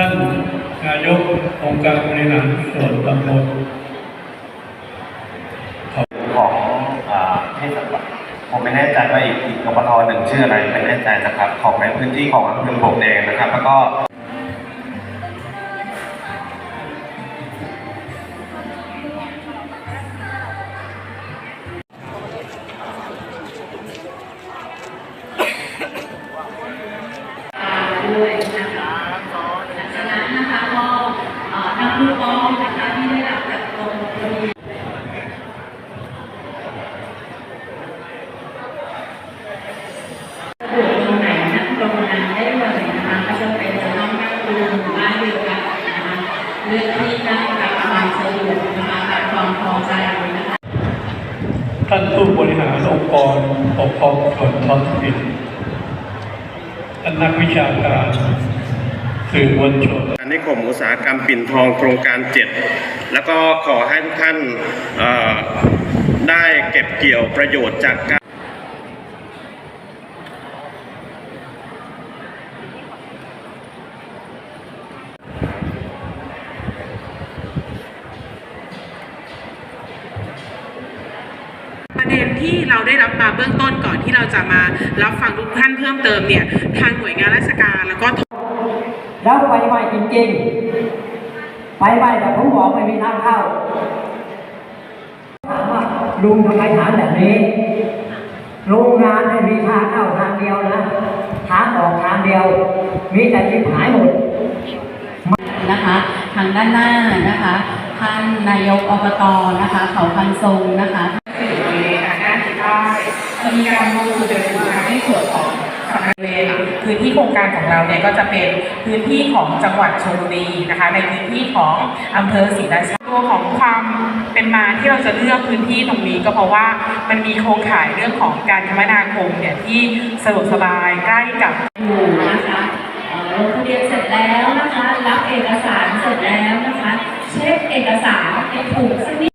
ท่านนายกองค์การบริหารส่วนตำบลของอ่าเทศบาลผมไม่แน่ใจว่าอีกอีกกปทหนึ่งชื่ออะไรไม่แน่ใจนะครับ ของในพื้นที่ของอำเภอโป่งแดงนะครับ แล้วก็ เลือกที่นั่งรับความสะดวกนะคะรับความพอใจนะคะท่านผู้บริหารองค์กรปกครองส่วนท้องถิ่นท่านนักวิชาการสื่อมวลชนนิคมอุตสาหกรรมปิ่นทองโครงการ7แล้วก็ขอให้ทุกท่านได้เก็บเกี่ยวประโยชน์จากการ ประเด็นที่เราได้รับมาเบื้องต้นก่อนที่เราจะมารับฟังทุกท่านเพิ่มเติมเนี่ยทางหน่วยงานราชการแล้วก็แล้วไฟไหม้จริงๆไฟไหม้แต่ผมบอกไม่มีทางเข้าถามว่าลุงทำไมถามแบบนี้โรงงานเนี่ยมีทางเข้าทางเดียวนะทางออกทางเดียว มีแต่ที่หายหมดนะคะทางด้านหน้านะคะท่านนายกอบตนะคะ เขาพันทรงนะคะ มีการมองดูเดินทางในส่วนของสำนักเวรพื้นที่โครงการของเราเนี่ยก็จะเป็นพื้นที่ของจังหวัดชลบุรีนะคะ ในพื้นที่ของอำเภอศรีราชาตัวของความเป็นมาที่เราจะเลือกพื้นที่ตรงนี้ก็เพราะว่ามันมีโครงข่ายเรื่องของการคมนาคมเนี่ยที่สะดวกสบายใกล้กับอยู่นะคะลงทะเบียนเสร็จแล้วนะคะ รับเอกสารเสร็จแล้วนะคะ เช็คเอกสารให้ถูกสักนิด